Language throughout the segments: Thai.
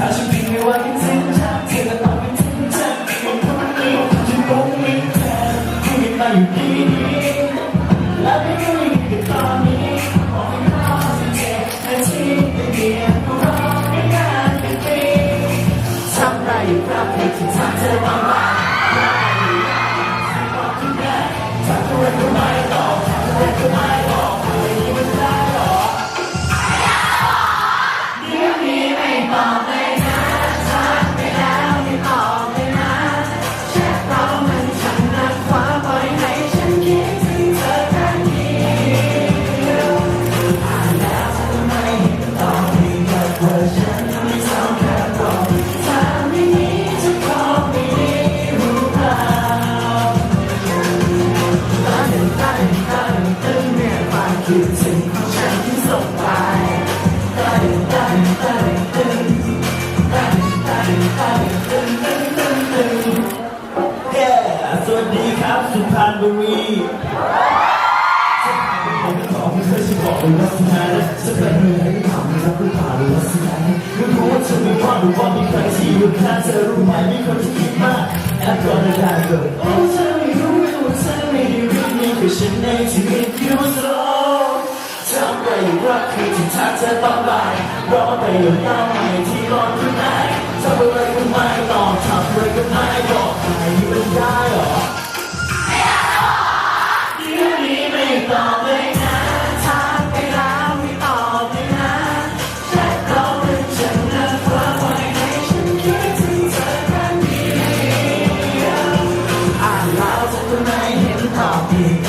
ถ้าฉันพิงไม่ว่าที่สิ้นฉันเธอจะต้องไม่ทิ้งฉันมันทำให้เราทำฉัไม่แทนให้มัมาอยู่ดี สวัสดีครับสุพรรณบุรีผมตอบไม่เคยจะบอกเลยว่าสุดท้ายจะเป็นเรื่องที่ถามนะครับหรือเปล่าหรือว่าสุดท้ายไม่รู้ว่าจะมีพ่อหรือว่ามีใครที่อยู่ข้างเธอรู้ไหมมีคนที่คิมากแอบรอในทางเดินโอ้เธอไม่รู้ว่าเธอไม่รู้นี่คือฉันเอที่มีคิวสโลทำไปรักคือที่ทักเธอต้องไปรอไปอยู่หน้าไหนที่รอที่ไหนทำอะไรก็ไม่ต้องทำอะไรก็ไม่บอกใครไม่ได้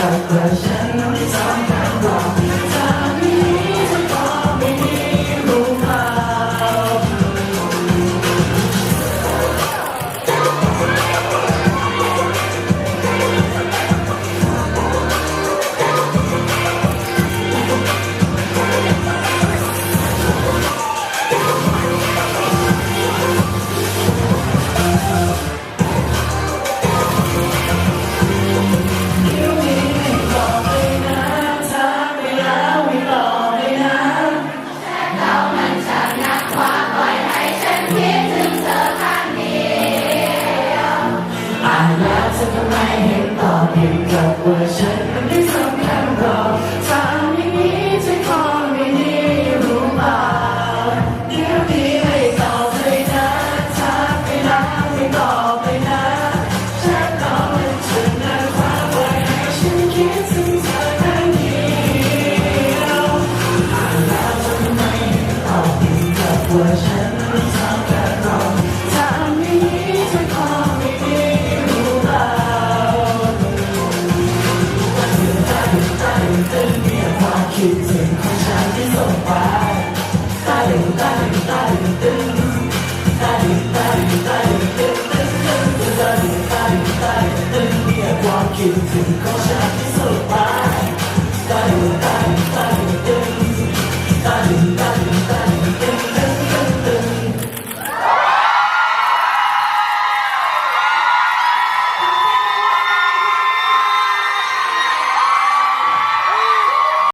Russia. อยากจะทำไมเห็นต่อเพียงกับเวอร์ชัน give it to the God.